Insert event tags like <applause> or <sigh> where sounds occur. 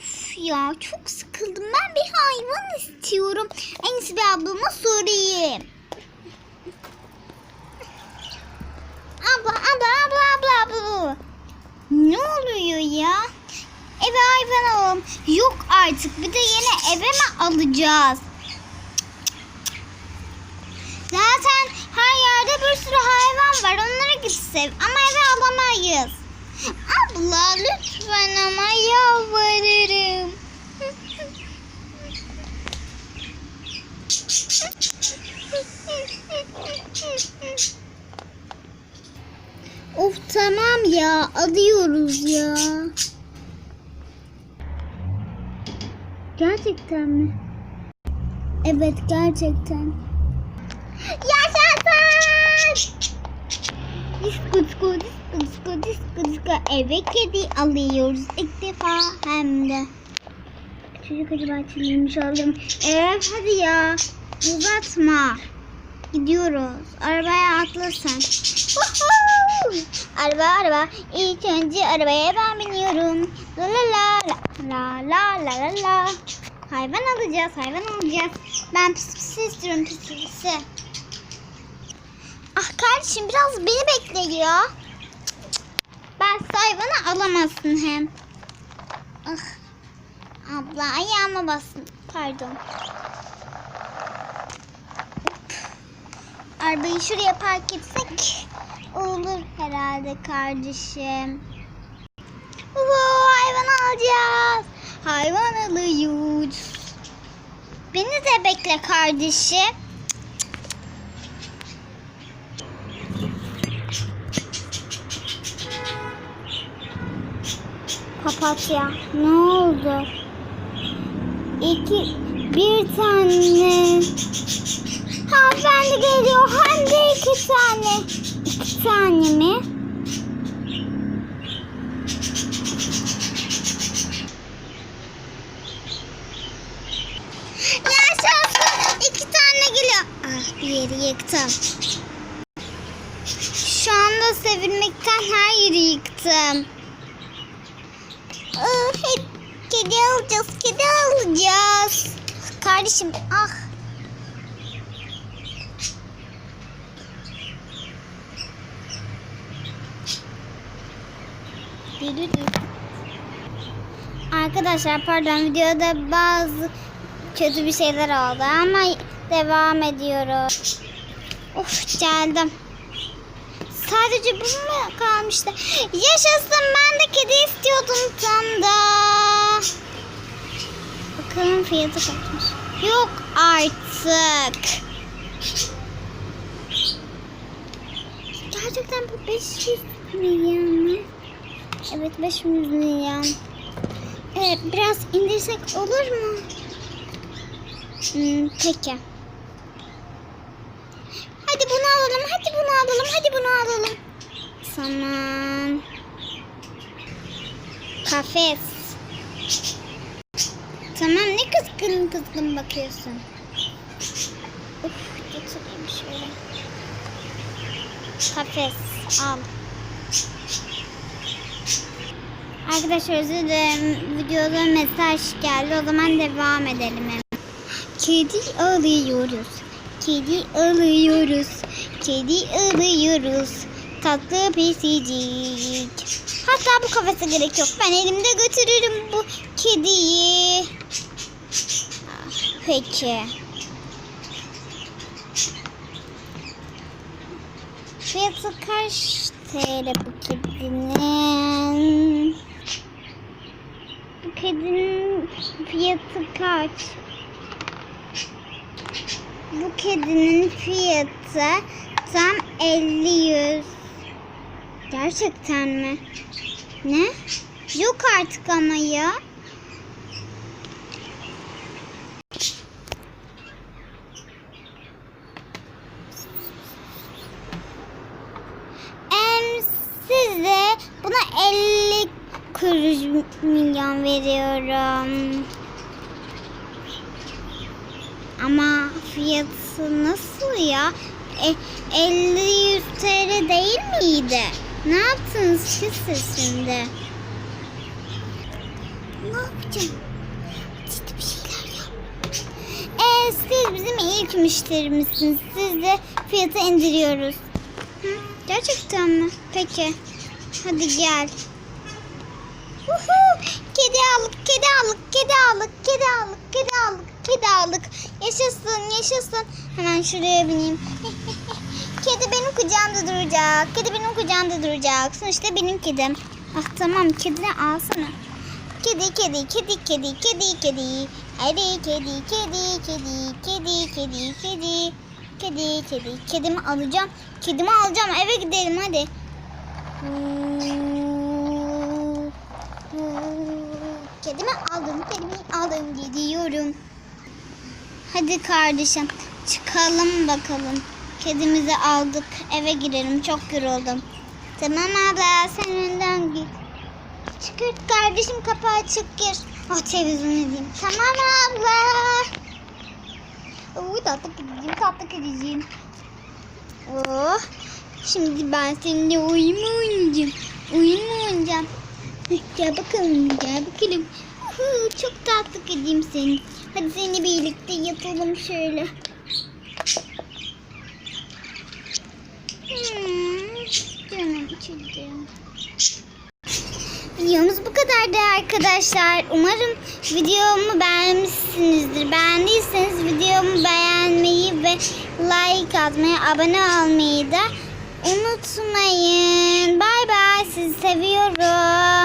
Of ya çok sıkıldım. Ben bir hayvan istiyorum. En iyisi bir ablama sorayım. Abla abla abla abla abla. Ne oluyor ya? Eve hayvan alalım. Yok artık bir de yeni eve mi alacağız? Zaten her yerde bir sürü hayvan var. Onlara gitsek ama eve alamayız. Abla lütfen ama yalvarırım. of tamam ya alıyoruz ya. Gerçekten mi? Evet gerçekten. Yaşasın! Disko disko disko disko disko eve kedi alıyoruz ilk defa hem de. Çocuk acaba çizilmiş oldum. Evet hadi ya uzatma. Gidiyoruz. Arabaya atlasın. araba araba. İlk önce arabaya ben biniyorum. La la la la la la la la. Hayvan alacağız, hayvan alacağız. Ben pis pis istiyorum pis pisi. Ah kardeşim biraz beni bekle ya. Ben hayvanı alamazsın hem. Ah. Abla ayağıma bastın. Pardon. Arabayı şuraya park etsek olur herhalde kardeşim. Oo, hayvan alacağız. Hayvan alıyoruz. Beni de bekle kardeşim. Papatya. Ne oldu? İki, bir tane. Hanımefendi geliyor. Hem de iki tane. İki tane mi? Yaşasın. İki tane geliyor. Ah yeri yıktım. Şu anda sevilmekten her yeri yıktım. Hep kedi alacağız, kedi alacağız. Kardeşim ah. Arkadaşlar pardon videoda bazı kötü bir şeyler oldu ama devam ediyoruz. Of geldim. Sadece bu mu kalmıştı? Yaşasın ben de kedi istiyordum tam da. Bakalım fiyatı kaçmış. Yok artık. Gerçekten bu 500 milyon mu? Evet 500 milyon. Evet biraz indirsek olur mu? Hmm, peki. Hadi bunu alalım, hadi bunu alalım, hadi bunu alalım. Tamam. Kafes. Tamam ne kızgın kızgın bakıyorsun. Uf getireyim şöyle. Kafes al. Arkadaşlar özür dilerim. Videoda mesaj geldi. O zaman devam edelim. Kedi alıyoruz. Kedi alıyoruz. Kedi alıyoruz. Tatlı pisicik. Hatta bu kafese gerek yok. Ben elimde götürürüm bu kediyi. Peki. Fiyatı kaç TL bu kedinin? Bu kedinin fiyatı kaç? Bu kedinin fiyatı tam 50 yüz. Gerçekten mi? Ne? Yok artık ama ya. Em, size buna 50 kuruş milyon veriyorum. Ama fiyatı nasıl ya? E, 50-100 TL değil miydi? Ne yaptınız ki siz şimdi? Ne yapacağım? Ciddi bir şeyler yap. Ee, siz bizim ilk müşterimizsiniz. Siz de fiyatı indiriyoruz. Hı, gerçekten mi? Peki. Hadi gel. Uhu, kedi aldık, kedi aldık, kedi aldık, kedi aldık, kedi aldık. Yaşasın, yaşasın. Hemen şuraya bineyim. <laughs> kedi benim kucağımda duracak. Kedi benim kucağımda duracak. Sonuçta benim kedim. Ah tamam, kedini alsana. Kedi, kedi, kedi, kedi, kedi, kedi. Hadi kedi, kedi, kedi, kedi, kedi, kedi. Kedi, kedi, kedimi alacağım. Kedimi alacağım. Eve gidelim hadi. Kedimi aldım, kedimi aldım gidiyorum. Hadi kardeşim çıkalım bakalım. Kedimizi aldık eve girelim çok yoruldum. Tamam abla sen önden git. Çıkart kardeşim kapağı açık gir. Oh televizyon izleyeyim. Tamam abla. Oo tatlı kediciğim tatlı kediciğim. Oh. Şimdi ben seninle oyun mu oynayacağım? Oyun mu oynayacağım? Gel bakalım, gel bakalım. Çok tatlı kediyim senin. Hadi seninle birlikte yatalım şöyle. Hmm, canım çocuğum. Videomuz bu kadardı arkadaşlar. Umarım videomu beğenmişsinizdir. Beğendiyseniz videomu beğenmeyi ve like atmayı, abone olmayı da unutmayın. Bay bay. Sizi seviyorum.